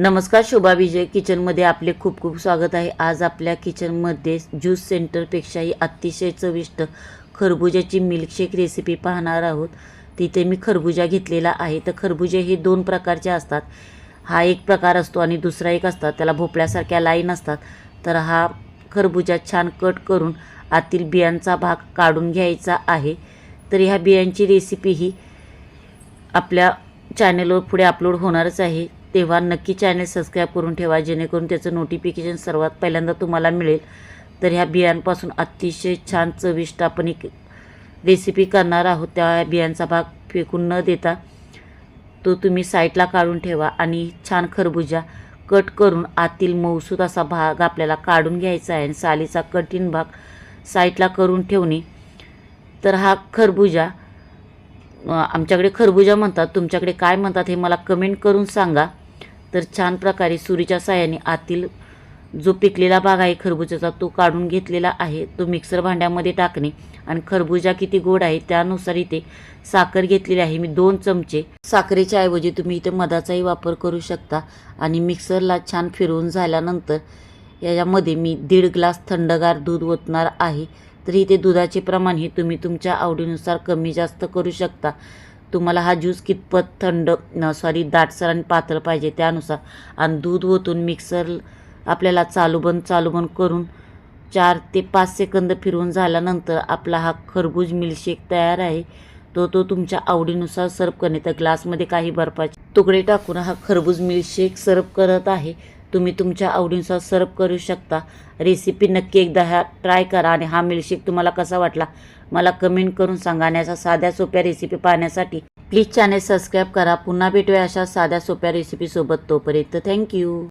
नमस्कार शोभा विजय. किचनमध्ये आपले खूप खूप स्वागत आहे. आज आपल्या किचनमध्ये ज्यूस सेंटरपेक्षाही अतिशय चविष्ट खरबुजाची मिल्कशेक रेसिपी पाहणार आहोत. तिथे मी खरबुजा घेतलेला आहे. तर खरबुजे हे दोन प्रकारचे असतात. हा एक प्रकार असतो आणि दुसरा एक असतात. त्याला भोपळ्यासारख्या लाईन असतात. तर हा खरबुजा छान कट करून आतील बियांचा भाग काढून घ्यायचा आहे. तर ह्या बियांची रेसिपी ही आपल्या चॅनलवर पुढे अपलोड होणारच आहे. तेव्हा नक्की चॅनल सबस्क्राईब करून ठेवा जेणेकरून त्याचं नोटिफिकेशन सर्वात पहिल्यांदा तुम्हाला मिळेल. तर ह्या बियांपासून अतिशय छान चविष्ट आपण एक रेसिपी करणार आहोत. त्या बियांचा भाग फेकून न देता तो तुम्ही साईडला काढून ठेवा आणि छान खरबुजा कट करून आतील मौसूद असा भाग आपल्याला काढून घ्यायचा आहे. आणि सालीचा कठीण भाग साईडला करून ठेवणे. तर हा खरबुजा आमच्याकडे खरबुजा म्हणतात. तुमच्याकडे काय म्हणतात हे मला कमेंट करून सांगा. तर छान प्रकारे सुरीच्या साह्याने आतील जो पिकलेला भाग आहे खरबुजाचा तो काढून घेतलेला आहे. तो मिक्सर भांड्यामध्ये टाकणे आणि खरबुजा किती गोड आहे त्यानुसार इथे साखर घेतलेली आहे. मी दोन चमचे साखरेच्या ऐवजी तुम्ही इथे मधाचाही वापर करू शकता आणि मिक्सरला छान फिरवून झाल्यानंतर याच्यामध्ये मी दीड ग्लास थंडगार दूध ओतणार आहे. तर इथे दुधाचे प्रमाण हे तुम्ही तुमच्या आवडीनुसार कमी जास्त करू शकता. तुम्हाला हा ज्यूस कितपत थंड सॉरी दाटसर आणि पातळ पाहिजे त्यानुसार. आणि दूध ओतून मिक्सर आपल्याला चालू बंद चालू बंद करून चार ते पाच सेकंद फिरवून झाल्यानंतर आपला हा खरबूज मिल्कशेक तयार आहे. तो तो तुमच्या आवडीनुसार सर्व करणे तर ग्लासमध्ये काही बर्फाचे तुकडे टाकून हा खरबूज मिल्कशेक सर्व करत आहे. तुम्ही तुमच्या आवडीनुसार सर्व करू शकता. रेसिपी नक्की एकदा ह्या ट्राय करा आणि हा मिल्कशेक तुम्हाला कसा वाटला मला कमेंट करून सांगा आणि अशा साध्या सोप्या रेसिपी पाहण्यासाठी प्लीज चॅनेल सबस्क्राईब करा. पुन्हा भेटूया अशा साध्या सोप्या रेसिपीसोबत तोपर्यंत. थँक्यू